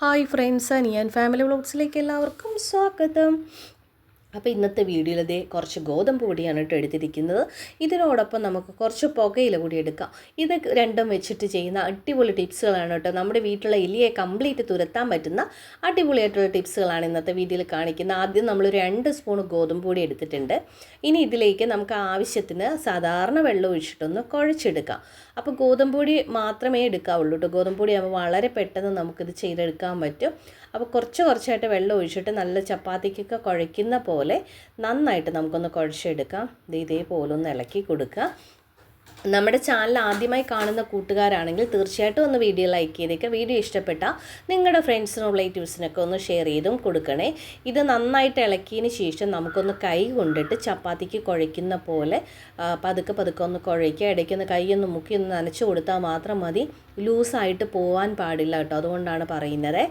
Hi friends ഞാൻ family വ്ളോഗ്സിലേക്ക് എല്ലാവർക്കും സ്വാഗതം. അപ്പോൾ ഇന്നത്തെ വീഡിയോയിൽ ഇതേ കുറച്ച് ഗോതമ്പ് പൊടിയാണ് കേട്ടോ എടുത്തിരിക്കുന്നത്. ഇതിനോടൊപ്പം നമുക്ക് കുറച്ച് പുകയില കൂടി എടുക്കാം. ഇത് രണ്ടും വെച്ചിട്ട് ചെയ്യുന്ന അടിപൊളി ടിപ്സുകളാണ് കേട്ടോ. നമ്മുടെ വീട്ടിലെ എലിയെ കംപ്ലീറ്റ് തുരത്താൻ പറ്റുന്ന അടിപൊളിയായിട്ടുള്ള ടിപ്സുകളാണ് ഇന്നത്തെ വീഡിയോയിൽ കാണിക്കുന്നത്. ആദ്യം നമ്മൾ രണ്ട് സ്പൂൺ ഗോതമ്പ് പൊടി എടുത്തിട്ടുണ്ട്. ഇനി ഇതിലേക്ക് നമുക്ക് ആവശ്യത്തിന് സാധാരണ വെള്ളം ഒഴിച്ചിട്ടൊന്ന് കുഴച്ചെടുക്കാം. അപ്പോൾ ഗോതമ്പ് പൊടി മാത്രമേ എടുക്കാവുള്ളൂ കേട്ടോ. ഗോതമ്പ് പൊടി ആകുമ്പോൾ വളരെ പെട്ടെന്ന് നമുക്കിത് ചെയ്തെടുക്കാൻ പറ്റും. അപ്പോൾ കുറച്ച് കുറച്ചായിട്ട് വെള്ളം ഒഴിച്ചിട്ട് നല്ല ചപ്പാത്തിക്കൊക്കെ കുഴയ്ക്കുന്ന പോലെ നന്നായിട്ട് നമുക്കൊന്ന് കുഴച്ചെടുക്കാം. ഇത് ഇതേപോലെ ഒന്ന് ഇളക്കി കൊടുക്കുക. നമ്മുടെ ചാനൽ ആദ്യമായി കാണുന്ന കൂട്ടുകാരാണെങ്കിൽ തീർച്ചയായിട്ടും ഒന്ന് വീഡിയോ ലൈക്ക് ചെയ്തേക്കുക വീഡിയോ ഇഷ്ടപ്പെട്ടാൽ നിങ്ങളുടെ ഫ്രണ്ട്സിനും റിലേറ്റീവ്സിനൊക്കെ ഒന്ന് ഷെയർ ചെയ്തും കൊടുക്കണേ. ഇത് നന്നായിട്ട് ഇളക്കിയതിന് ശേഷം നമുക്കൊന്ന് കൈ കൊണ്ടിട്ട് ചപ്പാത്തിക്ക് കുഴയ്ക്കുന്ന പോലെ പതുക്കെ പതുക്കെ ഒന്ന് കുഴയ്ക്കുക. ഇടയ്ക്കൊന്ന് കൈ ഒന്ന് മുക്കി ഒന്ന് നനച്ചു കൊടുത്താൽ മാത്രം മതി. ലൂസായിട്ട് പോവാൻ പാടില്ല കേട്ടോ അതുകൊണ്ടാണ് പറയുന്നത്.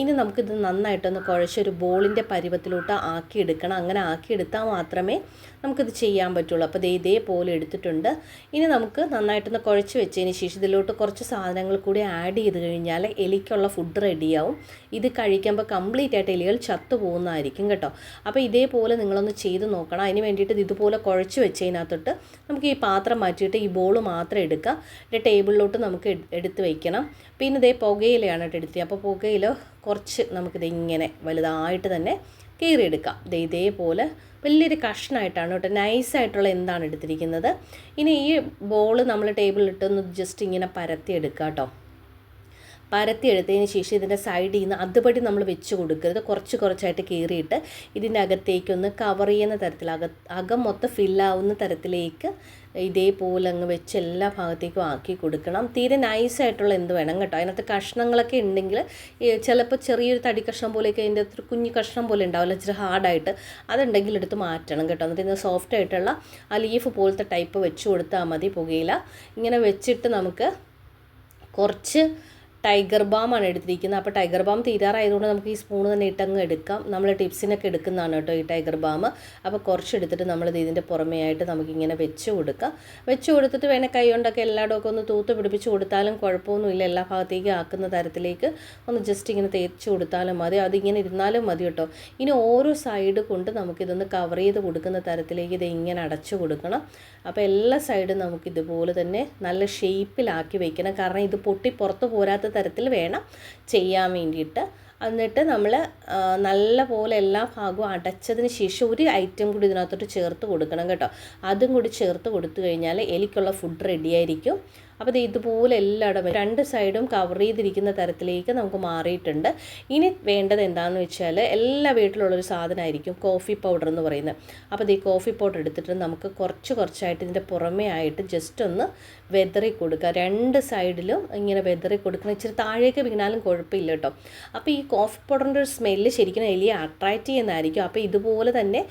ഇനി നമുക്കിത് നന്നായിട്ടൊന്ന് കുഴച്ചൊരു ബോളിന്റെ പരുവത്തിലോട്ട് ആക്കിയെടുക്കണം. അങ്ങനെ ആക്കിയെടുത്താൽ മാത്രമേ നമുക്കിത് ചെയ്യാൻ പറ്റുള്ളൂ. അപ്പോൾ ദേ ഇതേപോലെ എടുത്തിട്ടുണ്ട്. ഇനി നമുക്ക് നന്നായിട്ടൊന്ന് കുഴച്ച് വെച്ചതിന് ശേഷം ഇതിലോട്ട് കുറച്ച് സാധനങ്ങൾ കൂടി ആഡ് ചെയ്ത് കഴിഞ്ഞാൽ എലിക്കുള്ള ഫുഡ് റെഡിയാവും ഇത് കഴിക്കുമ്പോൾ കംപ്ലീറ്റ് ആയിട്ട് എലികൾ ചത്തു പോകുന്നതായിരിക്കും കേട്ടോ. അപ്പോൾ ഇതേപോലെ നിങ്ങളൊന്ന് ചെയ്ത് നോക്കണം. അതിന് വേണ്ടിയിട്ട് ഇതുപോലെ കുഴച്ച് വെച്ചതിനകത്തോട്ട് നമുക്ക് ഈ പാത്രം മാറ്റിയിട്ട് ഈ ബോൾ മാത്രം എടുക്കാം. എന്നിട്ട് ടേബിളിലോട്ട് നമുക്ക് എട്- എടുത്ത് വയ്ക്കണം പിന്നെ ഇതേ പുകയിലയാണ് കേട്ടോ എടുത്തത് അപ്പോൾ പുകയില കുറച്ച് നമുക്കിത് ഇങ്ങനെ വലുതായിട്ട് തന്നെ കീറിയെടുക്കാം. ഇതേപോലെ വലിയൊരു കഷ്ണമായിട്ടാണ് കേട്ടോ നൈസായിട്ടുള്ള എന്താണ് എടുത്തിരിക്കുന്നത്. ഇനി ഈ ബോൾ നമ്മൾ ടേബിളിലിട്ടൊന്ന് ജസ്റ്റ് ഇങ്ങനെ പരത്തി എടുക്കാം കേട്ടോ. പരത്തി എടുത്തതിന് ശേഷം ഇതിന്റെ സൈഡിൽ നിന്ന് അതുപടി നമ്മൾ വെച്ച് കൊടുക്കരുത്. കുറച്ച് കുറച്ചായിട്ട് കീറിയിട്ട് ഇതിന്റെ അകത്തേക്കൊന്ന് കവർ ചെയ്യുന്ന തരത്തിൽ അക അകം മൊത്തം ഫില്ലാവുന്ന തരത്തിലേക്ക് ഇതേപോലെ അങ്ങ് വെച്ച് എല്ലാ ഭാഗത്തേക്കും ആക്കി കൊടുക്കണം. തീരെ നൈസായിട്ടുള്ള എന്ത് വേണം കേട്ടോ? അതിനകത്ത് കഷ്ണങ്ങളൊക്കെ ഉണ്ടെങ്കിൽ ചിലപ്പോൾ ചെറിയൊരു തടി കഷ്ണം പോലെയൊക്കെ അതിന്റെ അത്ര കുഞ്ഞു കഷ്ണം പോലെ ഉണ്ടാവില്ല. ഇച്ചിരി ഹാർഡായിട്ട് അതുണ്ടെങ്കിൽ എടുത്ത് മാറ്റണം കേട്ടോ. എന്നിട്ട് ഇന്ന് സോഫ്റ്റ് ആയിട്ടുള്ള ആ ലീഫ് പോലത്തെ ടൈപ്പ് വെച്ച് കൊടുത്താൽ മതി പുകയില. ഇങ്ങനെ വെച്ചിട്ട് നമുക്ക് കുറച്ച് ടൈഗർ ബാം ആണ് എടുത്തിരിക്കുന്നത്. അപ്പോൾ ടൈഗർ ബാം തീരാറായതുകൊണ്ട് നമുക്ക് ഈ സ്പൂൺ തന്നെ ഇട്ടങ്ങ് എടുക്കാം. നമ്മൾ ടിപ്സിനൊക്കെ എടുക്കുന്നതാണ് കേട്ടോ ഈ ടൈഗർ ബാം അപ്പോൾ കുറച്ച് എടുത്തിട്ട് നമ്മൾ ഇതിന്റെ പുറമെയായിട്ട് നമുക്കിങ്ങനെ വെച്ച് കൊടുക്കാം. വെച്ച് കൊടുത്തിട്ട് വേണേൽ കൈ കൊണ്ടൊക്കെ എല്ലായിടമൊക്കെ ഒന്ന് തൂത്ത് പിടിപ്പിച്ച് കൊടുത്താലും കുഴപ്പമൊന്നുമില്ല. എല്ലാ ഭാഗത്തേക്കും ആക്കുന്ന തരത്തിലേക്ക് ഒന്ന് ജസ്റ്റ് ഇങ്ങനെ തേച്ച് കൊടുത്താലും മതി. അതിങ്ങനെ ഇരുന്നാലും മതി കേട്ടോ. ഇനി ഓരോ സൈഡ് കൊണ്ട് നമുക്കിതൊന്ന് കവർ ചെയ്ത് കൊടുക്കുന്ന തരത്തിലേക്ക് ഇത് ഇങ്ങനെ അടച്ചു കൊടുക്കണം. അപ്പോൾ എല്ലാ സൈഡും നമുക്കിതുപോലെ തന്നെ നല്ല ഷേപ്പിലാക്കി വയ്ക്കണം കാരണം ഇത് പൊട്ടി പുറത്ത് പോരാത്ത തരത്തിൽ വേണം ചെയ്യാൻ വേണ്ടിയിട്ട്. എന്നിട്ട് നമ്മൾ നല്ല പോലെ എല്ലാ ഭാഗവും അടച്ചതിന് ശേഷം ഒരു ഐറ്റം കൂടി ഇതിനകത്തോട്ട് ചേർത്ത് കൊടുക്കണം കേട്ടോ. അതും കൂടി ചേർത്ത് കൊടുത്തു കഴിഞ്ഞാൽ എലിക്കുള്ള ഫുഡ് റെഡി ആയിരിക്കും. അപ്പോൾ ഇത് ഇതുപോലെ എല്ലായിടം രണ്ട് സൈഡും കവർ ചെയ്തിരിക്കുന്ന തരത്തിലേക്ക് നമുക്ക് മാറിയിട്ടുണ്ട്. ഇനി വേണ്ടത് എന്താണെന്ന് വെച്ചാൽ എല്ലാ വീട്ടിലുള്ളൊരു സാധനമായിരിക്കും കോഫി പൗഡർ എന്ന് പറയുന്നത്. അപ്പോൾ ഈ കോഫി പൗഡർ എടുത്തിട്ട് നമുക്ക് കുറച്ച് കുറച്ചായിട്ട് ഇതിന്റെ പുറമേ ആയിട്ട് ജസ്റ്റ് ഒന്ന് വെതറി കൊടുക്കുക. രണ്ട് സൈഡിലും ഇങ്ങനെ വെതറി കൊടുക്കണം. ഇച്ചിരി താഴേക്ക് വീണാലും കുഴപ്പമില്ല കേട്ടോ. അപ്പോൾ ഈ കോഫി പൗഡറിന്റെ ഒരു സ്മെല്ല് ശരിക്കും എലിയെ അട്രാക്റ്റ് ചെയ്യുന്നതായിരിക്കും. അപ്പോൾ ഇതുപോലെ തന്നെ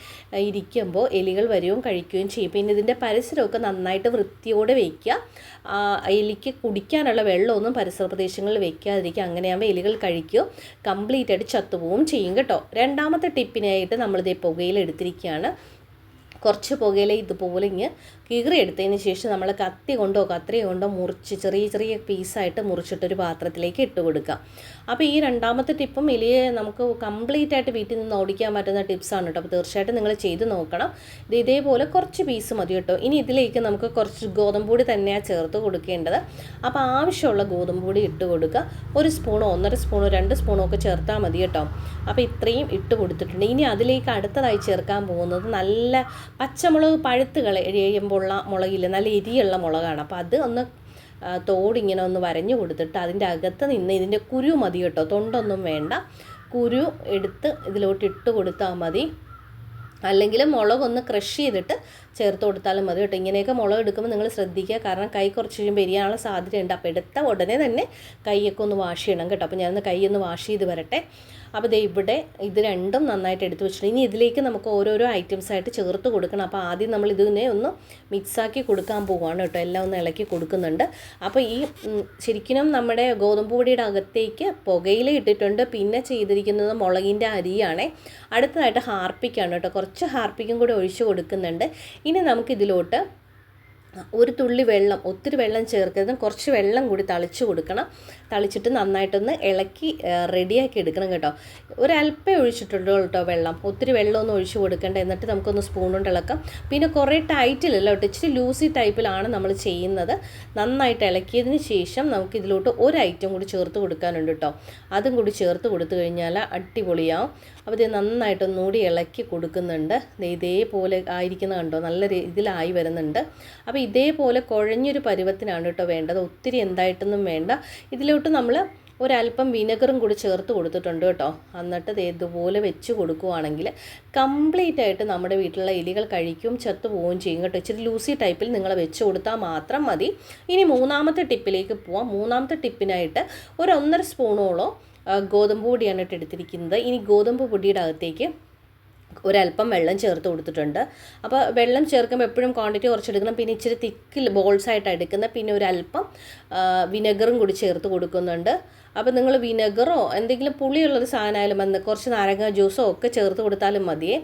ഇരിക്കുമ്പോൾ എലികൾ വരികയും കഴിക്കുകയും ചെയ്യും. പിന്നെ ഇതിന്റെ പരിസരമൊക്കെ നന്നായിട്ട് വൃത്തിയോടെ വയ്ക്കുക. എലിക്ക് കുടിക്കാനുള്ള വെള്ളമൊന്നും പരിസര പ്രദേശങ്ങളിൽ വെക്കാതിരിക്കുക. അങ്ങനെയാകുമ്പോൾ എലികൾ കഴിക്കുകയോ കംപ്ലീറ്റ് ആയിട്ട് ചത്തുപോവും ചെയ്യും കേട്ടോ. രണ്ടാമത്തെ ടിപ്പിനായിട്ട് നമ്മളിത് പുകയിൽ എടുത്തിരിക്കുകയാണ്. കുറച്ച് പുകയില ഇതുപോലെ ഇങ്ങ് കീറി എടുത്തതിന് ശേഷം നമ്മൾ കത്തി കൊണ്ടോ കത്രി കൊണ്ടോ മുറിച്ച് ചെറിയ ചെറിയ പീസായിട്ട് മുറിച്ചിട്ടൊരു പാത്രത്തിലേക്ക് ഇട്ട് കൊടുക്കാം അപ്പോൾ ഈ രണ്ടാമത്തെ ടിപ്പും എലിയെ നമുക്ക് കംപ്ലീറ്റ് ആയിട്ട് വീട്ടിൽ നിന്ന് ഓടിക്കാൻ പറ്റുന്ന ടിപ്സാണ് കേട്ടോ. അപ്പോൾ തീർച്ചയായിട്ടും നിങ്ങൾ ചെയ്ത് നോക്കണം. ഇത് ഇതേപോലെ കുറച്ച് പീസ് മതി കേട്ടോ. ഇനി ഇതിലേക്ക് നമുക്ക് കുറച്ച് ഗോതമ്പ് പൊടി തന്നെയാണ് ചേർത്ത് കൊടുക്കേണ്ടത്. അപ്പോൾ ആവശ്യമുള്ള ഗോതമ്പ് പൊടി ഇട്ട് കൊടുക്കുക. ഒരു സ്പൂണോ ഒന്നര സ്പൂണോ രണ്ട് സ്പൂണോ ഒക്കെ ചേർത്താൽ മതി കേട്ടോ. അപ്പോൾ ഇത്രയും ഇട്ട് കൊടുത്തിട്ടുണ്ട്. ഇനി അതിലേക്ക് അടുത്തതായി ചേർക്കാൻ പോകുന്നത് നല്ല പച്ചമുളക് പഴുത്തുകൾ പഴുത്ത് കളയുമ്പോഴുള്ള മുളകില്ല നല്ല എരിയുള്ള മുളകാണ്. അപ്പോൾ അത് ഒന്ന് തോടിങ്ങനെ ഒന്ന് വരഞ്ഞു കൊടുത്തിട്ട് അതിന്റെ അകത്ത് നിന്ന് ഇതിന്റെ കുരു മതി കേട്ടോ തൊണ്ടൊന്നും വേണ്ട. കുരു എടുത്ത് ഇതിലോട്ട് ഇട്ട് കൊടുത്താൽ മതി. അല്ലെങ്കിൽ മുളകൊന്ന് ക്രഷ് ചെയ്തിട്ട് ചേർത്ത് കൊടുത്താലും മതി കേട്ടോ. ഇങ്ങനെയൊക്കെ മുളക് എടുക്കുമ്പോൾ നിങ്ങൾ ശ്രദ്ധിക്കുക. കാരണം കൈ കുറച്ച് കഴിയുമ്പോൾ എരിയാനുള്ള സാധ്യതയുണ്ട്. അപ്പോൾ എടുത്ത ഉടനെ തന്നെ കൈയൊക്കെ ഒന്ന് വാഷ് ചെയ്യണം കേട്ടോ. അപ്പോൾ ഞാനൊന്ന് കൈ ഒന്ന് വാഷ് ചെയ്ത് വരട്ടെ. അപ്പോൾ ദേ ഇവിടെ ഇത് രണ്ടും നന്നായിട്ട് എടുത്ത് വെച്ചിട്ടുണ്ട്. ഇനി ഇതിലേക്ക് നമുക്ക് ഓരോരോ ഐറ്റംസ് ആയിട്ട് ചേർത്ത് കൊടുക്കണം. അപ്പോൾ ആദ്യം നമ്മൾ ഇതിനെ ഒന്ന് മിക്സാക്കി കൊടുക്കാൻ പോവുകയാണ് കേട്ടോ. എല്ലാം ഒന്ന് ഇളക്കി കൊടുക്കുന്നുണ്ട്. അപ്പോൾ ഈ ശരിക്കും നമ്മുടെ ഗോതമ്പ് പൊടിയുടെ അകത്തേക്ക് പുകയില ഇട്ടിട്ടുണ്ട്. പിന്നെ ചെയ്തിരിക്കുന്നത് മുളകിന്റെ അരിയാണേ. അടുത്തതായിട്ട് ഹാർപ്പിക്കാണ് കേട്ടോ. കുറച്ച് ഹാർപ്പിക്കും കൂടി ഒഴിച്ചു കൊടുക്കുന്നുണ്ട്. ഇനി നമുക്കിതിലോട്ട് ഒരു തുള്ളി വെള്ളം ഒത്തിരി വെള്ളം ചേർക്കരുത്. കുറച്ച് വെള്ളം കൂടി തളിച്ച് കൊടുക്കണം. തളിച്ചിട്ട് നന്നായിട്ടൊന്ന് ഇളക്കി റെഡിയാക്കി എടുക്കണം കേട്ടോ. ഒരല്പേ ഒഴിച്ചിട്ടുള്ളൂ കേട്ടോ വെള്ളം. ഒത്തിരി വെള്ളമൊന്നും ഒഴിച്ചു കൊടുക്കേണ്ട. എന്നിട്ട് നമുക്കൊന്ന് സ്പൂൺ കൊണ്ട് ഇളക്കാം. പിന്നെ കുറേ ടൈറ്റിലല്ല കേട്ടോ ഇച്ചിരി ലൂസി ടൈപ്പിലാണ് നമ്മൾ ചെയ്യുന്നത്. നന്നായിട്ട് ഇളക്കിയതിന് ശേഷം നമുക്ക് ഇതിലോട്ട് ഒരു ഐറ്റം കൂടി ചേർത്ത് കൊടുക്കാനുണ്ട് കേട്ടോ. അതും കൂടി ചേർത്ത് കൊടുത്തു കഴിഞ്ഞാൽ അടിപൊളിയാവും. അപ്പോൾ ഇത് നന്നായിട്ടൊന്നുകൂടി ഇളക്കി കൊടുക്കുന്നുണ്ട്. ഇതേപോലെ ആയിരിക്കുന്ന കണ്ടോ? നല്ല രീതിയിലായി വരുന്നുണ്ട്. അപ്പോൾ ഇതേപോലെ കുഴഞ്ഞൊരു പരുവത്തിനാണ് കേട്ടോ വേണ്ടത്. ഒത്തിരി എന്തായിട്ടൊന്നും വേണ്ട. ഇതിലോട്ട് നമ്മൾ ഒരല്പം വിനെഗറും കൂടി ചേർത്ത് കൊടുത്തിട്ടുണ്ട് കേട്ടോ. എന്നിട്ട് ഇതുപോലെ വെച്ച് കൊടുക്കുവാണെങ്കിൽ കംപ്ലീറ്റ് ആയിട്ട് നമ്മുടെ വീട്ടിലുള്ള എലികൾ കഴിക്കും ചത്തു പോവുകയും ചെയ്യും കേട്ടോ. ഇച്ചിരി ലൂസി ടൈപ്പിൽ നിങ്ങൾ വെച്ച് കൊടുത്താൽ മാത്രം മതി. ഇനി മൂന്നാമത്തെ ടിപ്പിലേക്ക് പോവാം. മൂന്നാമത്തെ ടിപ്പിനായിട്ട് ഒരു ഒന്നര സ്പൂണോളം ഗോതമ്പ് പൊടിയാണ് ഇട്ട് എടുത്തിരിക്കുന്നത്. ഇനി ഗോതമ്പ് പൊടിയുടെ അകത്തേക്ക് ഒരല്പം വെള്ളം ചേർത്ത് കൊടുത്തിട്ടുണ്ട്. അപ്പോൾ വെള്ളം ചേർക്കുമ്പോൾ എപ്പോഴും ക്വാണ്ടിറ്റി കുറച്ചെടുക്കണം. പിന്നെ ഇച്ചിരി തിക്കിൽ ബോൾസ് ആയിട്ട് എടുക്കുന്ന പിന്നെ ഒരല്പം വിനെഗറും കൂടി ചേർത്ത് കൊടുക്കുന്നുണ്ട്. അപ്പോൾ നിങ്ങൾ വിനെഗറോ എന്തെങ്കിലും പുളിയുള്ളൊരു സാധനമായാലും വന്ന് കുറച്ച് നാരങ്ങ ജ്യൂസോ ഒക്കെ ചേർത്ത് കൊടുത്താലും മതിയേ.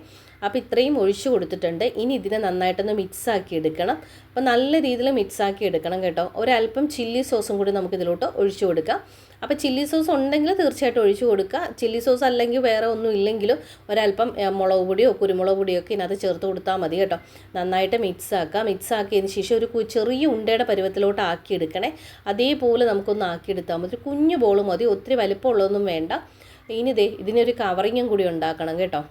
അപ്പോൾ ഇത്രയും ഒഴിച്ചു കൊടുത്തിട്ടുണ്ട്. ഇനി ഇതിനെ നന്നായിട്ടൊന്ന് മിക്സ് ആക്കി എടുക്കണം. അപ്പോൾ നല്ല രീതിയിൽ മിക്സ് ആക്കി എടുക്കണം കേട്ടോ. ഒരല്പം ചില്ലി സോസും കൂടി നമുക്ക് ഇതിലോട്ട് ഒഴിച്ചു കൊടുക്കാം. അപ്പോൾ ചില്ലി സോസ് ഉണ്ടെങ്കിൽ തീർച്ചയായിട്ടും ഒഴിച്ചു കൊടുക്കുക. ചില്ലി സോസ് അല്ലെങ്കിൽ വേറെ ഒന്നും ഇല്ലെങ്കിലും ഒരല്പം മുളക് പൊടിയോ കുരുമുളക് പൊടിയോ ഒക്കെ ഇതിനകത്ത് ചേർത്ത് കൊടുത്താൽ മതി കേട്ടോ. നന്നായിട്ട് മിക്സ് ആക്കുക. മിക്സ് ആക്കിയതിന് ശേഷം ഒരു ചെറിയ ഉണ്ടയുടെ പരുവത്തിലോട്ട് ആക്കി എടുക്കണേ. അതേപോലെ നമുക്കൊന്ന് ആക്കിയെടുത്താൽ മതി. ഒരു കുഞ്ഞു ബോൾ മതി. ഒത്തിരി വലിപ്പമുള്ളതൊന്നും വേണ്ട. ഇനി ഇതേ ഇതിനൊരു കവറിങ്ങും കൂടി ഉണ്ടാക്കണം കേട്ടോ.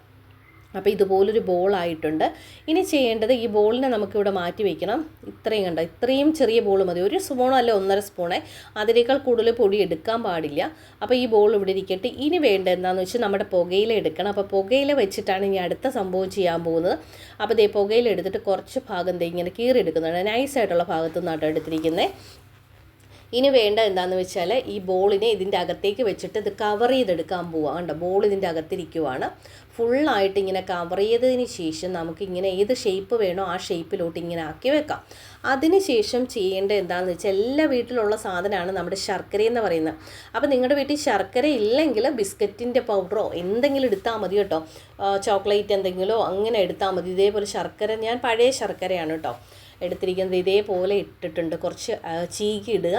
അപ്പോൾ ഇതുപോലൊരു ബോളായിട്ടുണ്ട്. ഇനി ചെയ്യേണ്ടത് ഈ ബോളിനെ നമുക്കിവിടെ മാറ്റി വയ്ക്കണം ഇത്രയും കണ്ടോ? ഇത്രയും ചെറിയ ബോൾ മതി. ഒരു സ്പൂണോ അല്ല ഒന്നര സ്പൂണേ. അതിനേക്കാൾ കൂടുതൽ പൊടി എടുക്കാൻ പാടില്ല. അപ്പോൾ ഈ ബോൾ ഇവിടെ ഇരിക്കട്ടെ. ഇനി വേണ്ട എന്താണെന്ന് വെച്ചാൽ നമ്മുടെ പുകയില എടുക്കണം. അപ്പോൾ പുകയില വെച്ചിട്ടാണ് ഇനി അടുത്ത സംഭവം ചെയ്യാൻ പോകുന്നത്. അപ്പോൾ ദേ പുകയില എടുത്തിട്ട് കുറച്ച് ഭാഗം ദേ ഇങ്ങനെ കീറിയെടുക്കുന്നുണ്ട്. നൈസായിട്ടുള്ള ഭാഗത്തു നിന്നാണ് എടുത്തിരിക്കുന്നത് ഇനി വേണ്ട എന്താണെന്ന് വെച്ചാൽ ഈ ബോളിനെ ഇതിന്റെ അകത്തേക്ക് വെച്ചിട്ട് ഇത് കവർ ചെയ്തെടുക്കാൻ പോവാ. കണ്ടോ? ബോൾ ഇതിന്റെ അകത്തിരിക്കുവാണ്. ഫുള്ളായിട്ട് ഇങ്ങനെ കവർ ചെയ്തതിന് ശേഷം നമുക്ക് ഇങ്ങനെ ഏത് ഷേപ്പ് വേണോ ആ ഷേപ്പിലോട്ട് ഇങ്ങനെ ആക്കി വെക്കാം. അതിന് ശേഷം ചെയ്യേണ്ടത് എന്താണെന്ന് വെച്ചാൽ എല്ലാ വീട്ടിലുള്ള സാധനമാണ് നമ്മുടെ ശർക്കര എന്ന് പറയുന്നത്. അപ്പോൾ നിങ്ങളുടെ വീട്ടിൽ ശർക്കര ഇല്ലെങ്കിൽ ബിസ്ക്കറ്റിന്റെ പൗഡറോ എന്തെങ്കിലും എടുത്താൽ മതി കേട്ടോ. ചോക്ലേറ്റ് എന്തെങ്കിലുമോ അങ്ങനെ എടുത്താൽ മതി. ഇതേപോലെ ശർക്കര ഞാൻ പഴയ ശർക്കരയാണ് കേട്ടോ. എടുത്തിരിക്കുന്നത് ഇതേപോലെ ഇട്ടിട്ടുണ്ട്. കുറച്ച് ചീകി ഇടുക.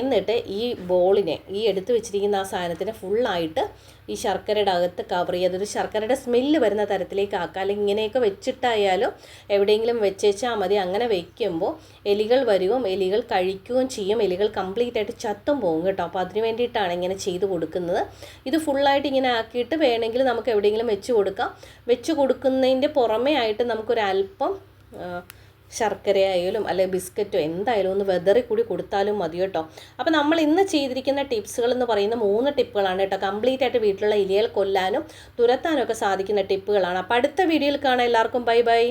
എന്നിട്ട് ഈ ബോളിനെ ഈ എടുത്തു വെച്ചിരിക്കുന്ന ആ സാധനത്തിനെ ഫുള്ളായിട്ട് ഈ ശർക്കരയുടെ അകത്ത് കവർ ചെയ്യുക. അതൊരു ശർക്കരയുടെ സ്മെല്ല് വരുന്ന തരത്തിലേക്ക് ആക്കുക. അല്ലെങ്കിൽ ഇങ്ങനെയൊക്കെ വെച്ചിട്ടായാലും എവിടെയെങ്കിലും വെച്ചേച്ചാൽ മതി. അങ്ങനെ വെക്കുമ്പോൾ എലികൾ വരുകയും എലികൾ കഴിക്കുകയും ചെയ്യും. എലികൾ കംപ്ലീറ്റ് ആയിട്ട് ചത്തും പോകും കേട്ടോ. അപ്പോൾ അതിന് വേണ്ടിയിട്ടാണ് ഇങ്ങനെ ചെയ്ത് കൊടുക്കുന്നത്. ഇത് ഫുള്ളായിട്ട് ഇങ്ങനെ ആക്കിയിട്ട് വേണമെങ്കിൽ നമുക്ക് എവിടെയെങ്കിലും വെച്ച് കൊടുക്കാം. വെച്ച് കൊടുക്കുന്നതിന്റെ പുറമേ ആയിട്ട് നമുക്കൊരല്പം ആ, ശർക്കരയായാലും അല്ലെങ്കിൽ ബിസ്ക്കറ്റോ എന്തായാലും ഒന്ന് വെതറി കൂടി കൊടുത്താലും മതി കേട്ടോ. അപ്പോൾ നമ്മൾ ഇന്ന് ചെയ്തിരിക്കുന്ന ടിപ്സുകൾ എന്ന് പറയുന്ന മൂന്ന് ടിപ്പുകളാണ് കേട്ടോ. കംപ്ലീറ്റ് ആയിട്ട് വീട്ടിലുള്ള ഇലയിൽ കൊല്ലാനും തുരത്താനും ഒക്കെ സാധിക്കുന്ന ടിപ്പുകളാണ് അപ്പോൾ അടുത്ത വീഡിയോയിൽ കാണാം. എല്ലാവർക്കും ബൈ ബൈ